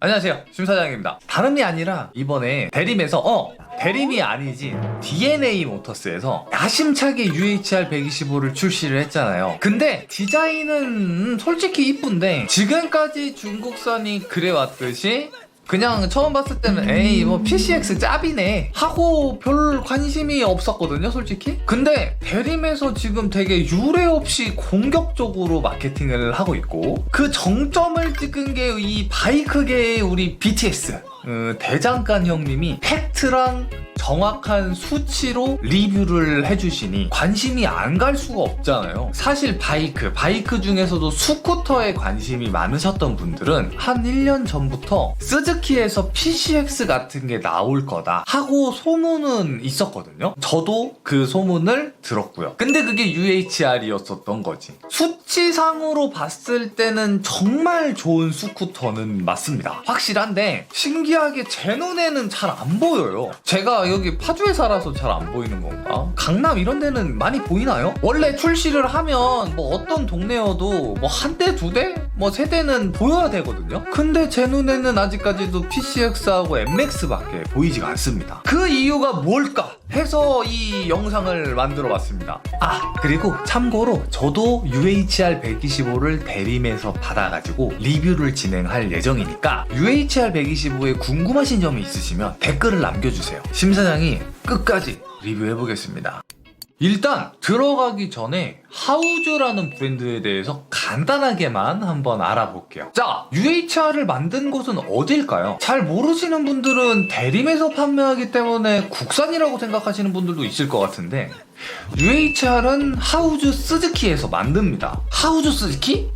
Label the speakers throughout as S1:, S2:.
S1: 안녕하세요. 심사장입니다. 다름이 아니라 이번에 대림에서 어 대림이 아니지 DNA 모터스에서 야심차게 UHR 125를 출시를 했잖아요. 근데 디자인은 솔직히 이쁜데 지금까지 중국산이 그래왔듯이 그냥 처음 봤을 때는 에이 뭐 PCX 짭이네. 하고 별 관심이 없었거든요 솔직히. 근데 대림에서 지금 되게 유례 없이 공격적으로 마케팅을 하고 있고 그 정점을 찍은 게 이 바이크계의 우리 BTS 어, 대장간 형님이 팩트랑 정확한 수치로 리뷰를 해주시니 관심이 안 갈 수가 없잖아요. 사실 바이크, 바이크 중에서도 스쿠터에 관심이 많으셨던 분들은 한 1년 전부터 스즈키에서 PCX 같은 게 나올 거다 하고 소문은 있었거든요. 저도 그 소문을 들었고요. 근데 그게 UHR이었었던 거지. 수치상으로 봤을 때는 정말 좋은 스쿠터는 맞습니다. 확실한데 신기 하게 제 눈에는 잘 안 보여요. 제가 여기 파주에 살아서 잘 안 보이는 건가? 강남 이런 데는 많이 보이나요? 원래 출시를 하면 뭐 어떤 동네여도 뭐 한 대, 두 대, 뭐 세 대는 보여야 되거든요. 근데 제 눈에는 아직까지도 PCX하고 MX밖에 보이지가 않습니다. 그 이유가 뭘까? 해서 이 영상을 만들어 봤습니다. 아, 그리고 참고로 저도 UHR 125를 대림에서 받아가지고 리뷰를 진행할 예정이니까 UHR 125에 궁금하신 점이 있으시면 댓글을 남겨주세요. 심사장이 끝까지 리뷰해 보겠습니다. 일단 들어가기 전에 하우즈라는 브랜드에 대해서 간단하게만 한번 알아볼게요. 자, UHR을 만든 곳은 어딜까요? 잘 모르시는 분들은 대림에서 판매하기 때문에 국산이라고 생각하시는 분들도 있을 것 같은데 UHR은 하우즈 스즈키에서 만듭니다. 하우즈 스즈키?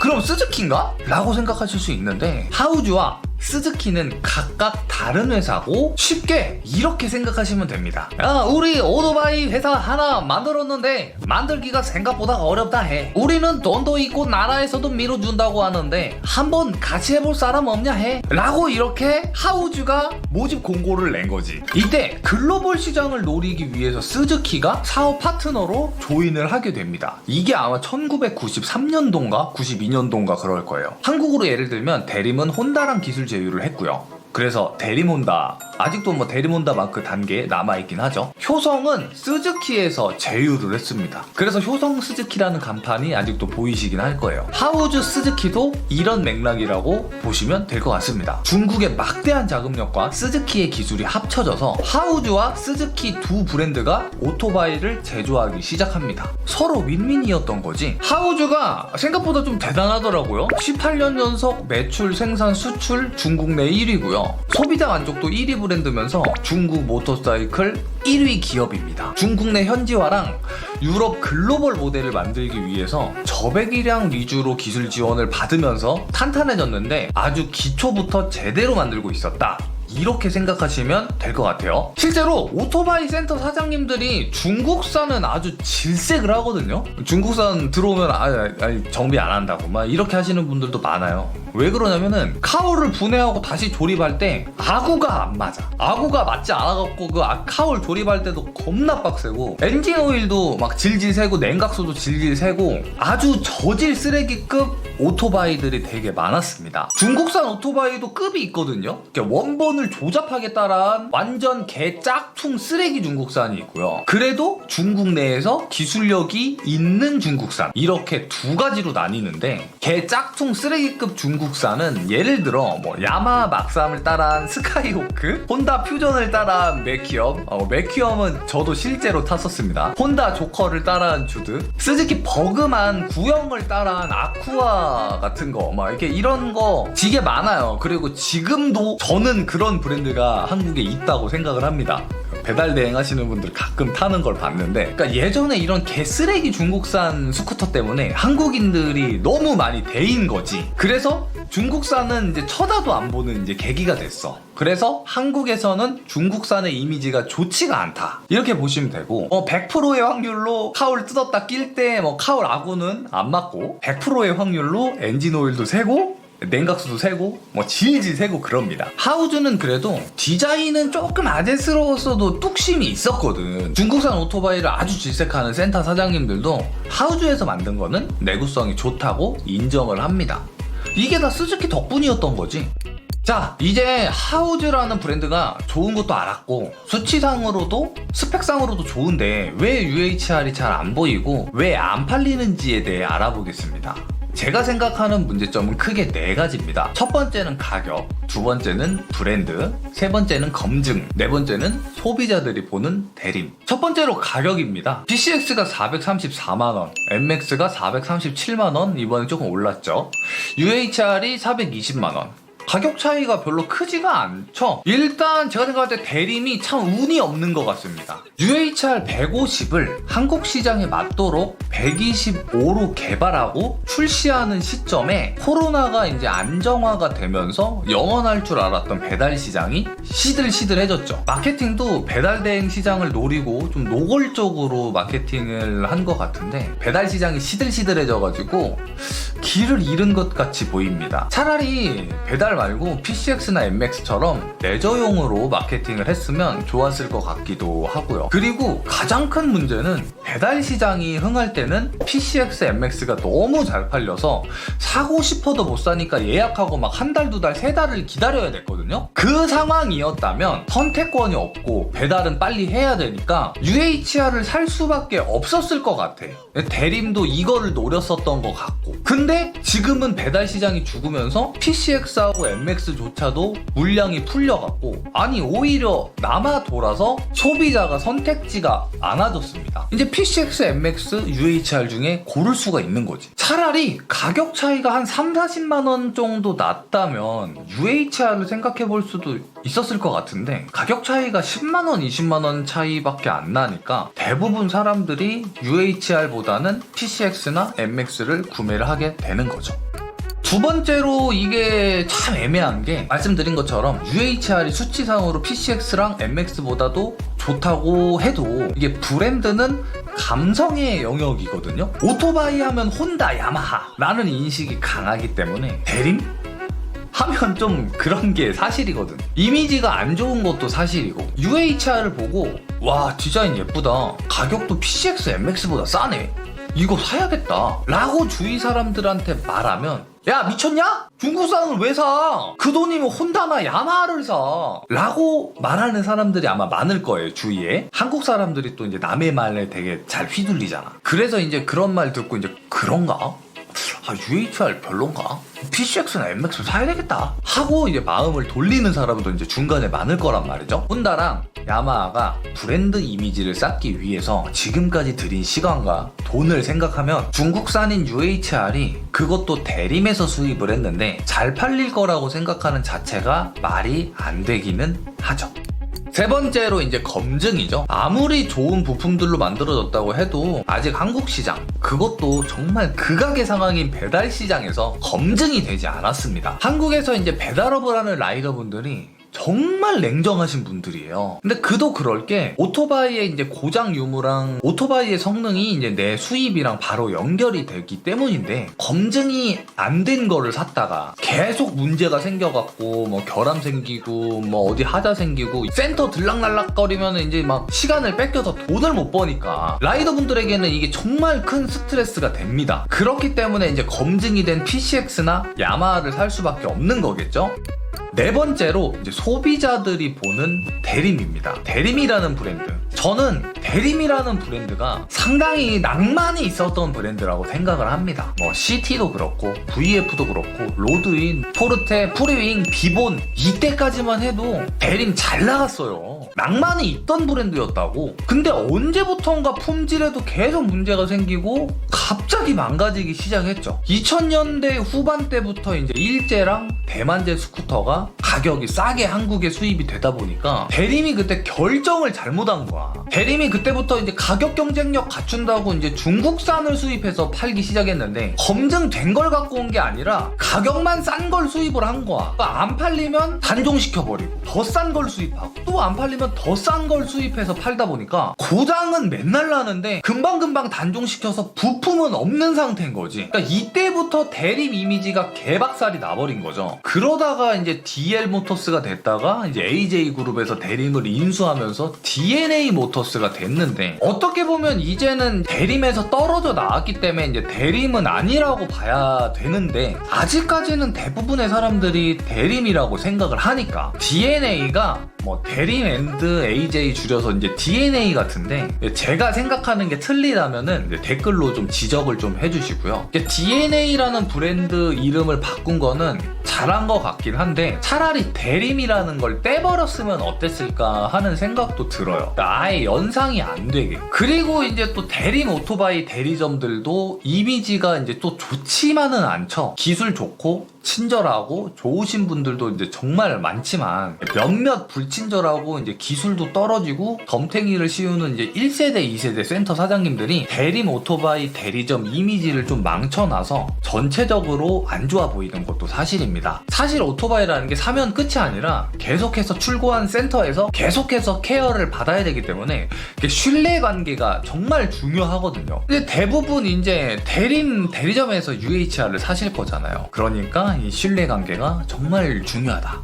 S1: 그럼 스즈키인가? 라고 생각하실 수 있는데 하우즈와 스즈키는 각각 다른 회사고 쉽게 이렇게 생각하시면 됩니다. 야, 우리 오토바이 회사 하나 만들었는데 만들기가 생각보다 어렵다 해. 우리는 돈도 있고 나라에서도 밀어준다고 하는데 한번 같이 해볼 사람 없냐 해. 라고 이렇게 하우즈가 모집 공고를 낸 거지. 이때 글로벌 시장을 노리기 위해서 스즈키가 사업 파트너로 조인을 하게 됩니다. 이게 아마 1993년도인가 92년도인가 그럴 거예요. 한국으로 예를 들면 대림은 혼다랑 기술 제휴를 했고요. 그래서 대림혼다. 아직도 뭐 대림혼다 마크 단계에 남아있긴 하죠. 효성은 스즈키에서 제휴를 했습니다. 그래서 효성 스즈키라는 간판이 아직도 보이시긴 할 거예요. 하우즈 스즈키도 이런 맥락이라고 보시면 될 것 같습니다. 중국의 막대한 자금력과 스즈키의 기술이 합쳐져서 하우즈와 스즈키 두 브랜드가 오토바이를 제조하기 시작합니다. 서로 윈윈이었던 거지. 하우즈가 생각보다 좀 대단하더라고요. 18년 연속 매출 생산 수출 중국 내 1위고요 소비자 만족도 1위 브랜드면서 중국 모터사이클 1위 기업입니다. 중국 내 현지화랑 유럽 글로벌 모델을 만들기 위해서 저배기량 위주로 기술 지원을 받으면서 탄탄해졌는데 아주 기초부터 제대로 만들고 있었다. 이렇게 생각하시면 될 것 같아요. 실제로 오토바이 센터 사장님들이 중국산은 아주 질색을 하거든요. 중국산 들어오면 아, 아, 정비 안 한다고 막 이렇게 하시는 분들도 많아요. 왜 그러냐면은 카울을 분해하고 다시 조립할 때 아구가 안 맞아. 아구가 맞지 않아갖고 그 아- 카울 조립할 때도 겁나 빡세고 엔진 오일도 막 질질 새고 냉각수도 질질 새고 아주 저질 쓰레기급 오토바이들이 되게 많았습니다. 중국산 오토바이도 급이 있거든요. 이렇 게 원본을 조잡하겠다란 완전 개짝퉁 쓰레기 중국산이 있고요. 그래도 중국 내에서 기술력이 있는 중국산 이렇게 두 가지로 나뉘는데 개짝퉁 쓰레기급 중국산은 예를 들어 뭐 야마 막삼을 따라한 스카이호크, 혼다 퓨전을 따라한 맥키엄, 어, 맥키엄은 저도 실제로 탔었습니다. 혼다 조커를 따라한 주드, 스즈키 버그만 구형을 따라한 아쿠아 같은 거, 막 이렇게 이런 거 되게 많아요. 그리고 지금도 저는 그런 브랜드가 한국에 있다고 생각을 합니다. 배달 대행 하시는 분들 가끔 타는 걸 봤는데 그러니까 예전에 이런 개쓰레기 중국산 스쿠터 때문에 한국인들이 너무 많이 대인 거지. 그래서 중국산은 이제 쳐다도 안 보는 이제 계기가 됐어. 그래서 한국에서는 중국산의 이미지가 좋지가 않다. 이렇게 보시면 되고 어 100%의 확률로 카울 뜯었다 낄 때 뭐 카울 아구는 안 맞고 100%의 확률로 엔진 오일도 새고 냉각수도 새고 뭐 질질 새고 그럽니다. 하우즈는 그래도 디자인은 조금 아재스러웠어도 뚝심이 있었거든. 중국산 오토바이를 아주 질색하는 센터 사장님들도 하우즈에서 만든 거는 내구성이 좋다고 인정을 합니다. 이게 다 스즈키 덕분이었던 거지. 자, 이제 하우즈라는 브랜드가 좋은 것도 알았고 수치상으로도 스펙상으로도 좋은데 왜 UHR이 잘 안 보이고 왜 안 팔리는지에 대해 알아보겠습니다. 제가 생각하는 문제점은 크게 네 가지입니다. 첫 번째는 가격, 두 번째는 브랜드, 세 번째는 검증, 네 번째는 소비자들이 보는 대림. 첫 번째로 가격입니다. PCX가 434만원, MX가 437만원, 이번에 조금 올랐죠. UHR이 420만원. 가격 차이가 별로 크지가 않죠. 일단 제가 생각할 때 대림이 참 운이 없는 것 같습니다. UHR 150을 한국 시장에 맞도록 125로 개발하고 출시하는 시점에 코로나가 이제 안정화가 되면서 영원할 줄 알았던 배달 시장이 시들시들해졌죠. 마케팅도 배달 대행 시장을 노리고 좀 노골적으로 마케팅을 한 것 같은데 배달 시장이 시들시들해져가지고 길을 잃은 것 같이 보입니다. 차라리 배달 말고 PCX나 MX처럼 레저용으로 마케팅을 했으면 좋았을 것 같기도 하고요. 그리고 가장 큰 문제는 배달 시장이 흥할 때는 PCX, MX가 너무 잘 팔려서 사고 싶어도 못 사니까 예약하고 막 한 달, 두 달, 세 달을 기다려야 됐거든요. 그 상황이었다면 선택권이 없고 배달은 빨리 해야 되니까 UHR을 살 수밖에 없었을 것 같아. 대림도 이거를 노렸었던 것 같고. 근데 지금은 배달 시장이 죽으면서 PCX하고 MX조차도 물량이 풀려갖고 아니 오히려 남아 돌아서 소비자가 선택지가 많아졌습니다. 이제 PCX, MX, UHR 중에 고를 수가 있는 거지. 차라리 가격 차이가 한 3, 40만 원 정도 났다면 UHR을 생각해 볼 수도 있었을 것 같은데 가격 차이가 10만 원, 20만 원 차이밖에 안 나니까 대부분 사람들이 UHR보다는 PCX나 MX를 구매를 하게 되는 거죠. 두 번째로 이게 참 애매한 게 말씀드린 것처럼 UHR이 수치상으로 PCX랑 MX보다도 좋다고 해도 이게 브랜드는 감성의 영역이거든요. 오토바이 하면 혼다, 야마하 라는 인식이 강하기 때문에 대림? 하면 좀 그런 게 사실이거든. 이미지가 안 좋은 것도 사실이고 UHR을 보고 와 디자인 예쁘다. 가격도 PCX, MX보다 싸네. 이거 사야겠다. 라고 주위 사람들한테 말하면 야 미쳤냐? 중국산을 왜 사? 그 돈이면 혼다나 야마하를 사. 라고 말하는 사람들이 아마 많을 거예요 주위에. 한국 사람들이 또 이제 남의 말에 되게 잘 휘둘리잖아. 그래서 이제 그런 말 듣고 이제 그런가? 아, UHR 별론가? PCX나 MX 사야 되겠다. 하고 이제 마음을 돌리는 사람도 이제 중간에 많을 거란 말이죠. 혼다랑 야마하가 브랜드 이미지를 쌓기 위해서 지금까지 들인 시간과 돈을 생각하면 중국산인 UHR이 그것도 대림에서 수입을 했는데 잘 팔릴 거라고 생각하는 자체가 말이 안 되기는 하죠. 세 번째로 이제 검증이죠. 아무리 좋은 부품들로 만들어졌다고 해도 아직 한국 시장, 그것도 정말 극악의 상황인 배달 시장에서 검증이 되지 않았습니다. 한국에서 이제 배달업을 하는 라이더분들이 정말 냉정하신 분들이에요. 근데 그도 그럴 게 오토바이의 이제 고장 유무랑 오토바이의 성능이 이제 내 수입이랑 바로 연결이 되기 때문인데 검증이 안 된 거를 샀다가 계속 문제가 생겨갖고 뭐 결함 생기고 뭐 어디 하자 생기고 센터 들락날락거리면 이제 막 시간을 뺏겨서 돈을 못 버니까 라이더 분들에게는 이게 정말 큰 스트레스가 됩니다. 그렇기 때문에 이제 검증이 된 PCX나 야마하를 살 수밖에 없는 거겠죠. 네 번째로 이제 소비자들이 보는 대림입니다. 대림이라는 브랜드. 저는 대림이라는 브랜드가 상당히 낭만이 있었던 브랜드라고 생각을 합니다. 뭐 CT도 그렇고 VF도 그렇고 로드윈, 포르테, 프리윙, 비본 이때까지만 해도 대림 잘 나갔어요. 낭만이 있던 브랜드였다고. 근데 언제부턴가 품질에도 계속 문제가 생기고 갑자기 망가지기 시작했죠. 2000년대 후반 때부터 이제 일제랑 대만제 스쿠터가 가격이 싸게 한국에 수입이 되다 보니까 대림이 그때 결정을 잘못한 거야. 대림이 그때부터 이제 가격 경쟁력 갖춘다고 이제 중국산을 수입해서 팔기 시작했는데 검증된 걸 갖고 온 게 아니라 가격만 싼 걸 수입을 한 거야. 그러니까 안 팔리면 단종시켜 버리고 더 싼 걸 수입하고 또 안 팔리면 더 싼 걸 수입해서 팔다 보니까 고장은 맨날 나는데 금방금방 단종시켜서 부품은 없는 상태인 거지. 그러니까 이때부터 대림 이미지가 개박살이 나버린 거죠. 그러다가 이제 GL 모터스가 됐다가 이제 AJ 그룹에서 대림을 인수하면서 DNA 모터스가 됐는데 어떻게 보면 이제는 대림에서 떨어져 나왔기 때문에 이제 대림은 아니라고 봐야 되는데 아직까지는 대부분의 사람들이 대림이라고 생각을 하니까 DNA가 뭐 대림 앤드 AJ 줄여서 이제 DNA 같은데 제가 생각하는 게 틀리다면은 댓글로 좀 지적을 좀 해주시고요. DNA라는 브랜드 이름을 바꾼 거는 잘한 것 같긴 한데 차라리 대림이라는 걸 떼버렸으면 어땠을까 하는 생각도 들어요. 아예 연상이 안 되게. 그리고 이제 또 대림 오토바이 대리점들도 이미지가 이제 또 좋지만은 않죠. 기술 좋고 친절하고 좋으신 분들도 이제 정말 많지만 몇몇 불친절하고 이제 기술도 떨어지고 덤탱이를 씌우는 이제 1세대, 2세대 센터 사장님들이 대림 오토바이 대리점 이미지를 좀 망쳐놔서 전체적으로 안 좋아 보이는 것도 사실입니다. 사실 오토바이라는 게 사면 끝이 아니라 계속해서 출고한 센터에서 계속해서 케어를 받아야 되기 때문에 신뢰 관계가 정말 중요하거든요. 근데 대부분 이제 대림 대리점에서 UHR을 사실 거잖아요. 그러니까 이 신뢰 관계가 정말 중요하다.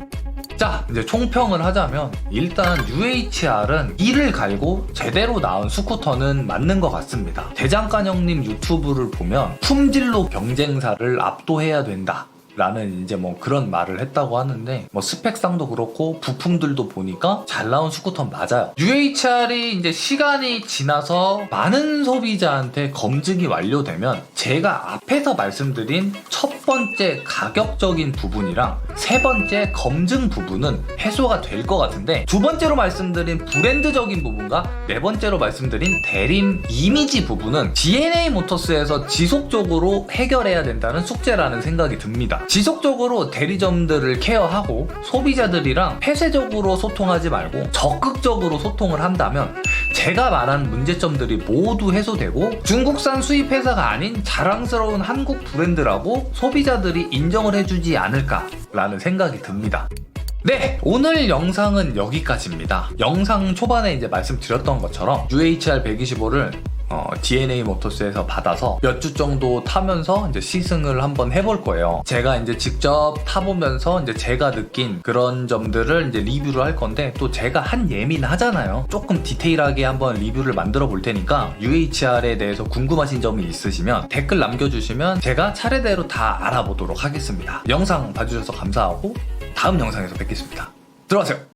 S1: 자, 이제 총평을 하자면 일단 UHR은 이를 갈고 제대로 나온 스쿠터는 맞는 것 같습니다. 대장간 형님 유튜브를 보면 품질로 경쟁사를 압도해야 된다. 라는 이제 뭐 그런 말을 했다고 하는데 뭐 스펙상도 그렇고 부품들도 보니까 잘 나온 스쿠터 맞아요. UHR이 이제 시간이 지나서 많은 소비자한테 검증이 완료되면 제가 앞에서 말씀드린 첫 번째 가격적인 부분이랑 세 번째 검증 부분은 해소가 될 것 같은데 두 번째로 말씀드린 브랜드적인 부분과 네 번째로 말씀드린 대림 이미지 부분은 DNA 모터스에서 지속적으로 해결해야 된다는 숙제라는 생각이 듭니다. 지속적으로 대리점들을 케어하고 소비자들이랑 폐쇄적으로 소통하지 말고 적극적으로 소통을 한다면 제가 말한 문제점들이 모두 해소되고 중국산 수입 회사가 아닌 자랑스러운 한국 브랜드라고 소비자들이 인정을 해주지 않을까라는 생각이 듭니다. 네, 오늘 영상은 여기까지입니다. 영상 초반에 이제 말씀드렸던 것처럼 UHR 125를 어, DNA 모터스에서 받아서 몇 주 정도 타면서 이제 시승을 한번 해볼 거예요. 제가 이제 직접 타보면서 이제 제가 느낀 그런 점들을 이제 리뷰를 할 건데 또 제가 한 예민하잖아요. 조금 디테일하게 한번 리뷰를 만들어 볼 테니까 UHR에 대해서 궁금하신 점이 있으시면 댓글 남겨주시면 제가 차례대로 다 알아보도록 하겠습니다. 영상 봐주셔서 감사하고 다음 영상에서 뵙겠습니다. 들어가세요.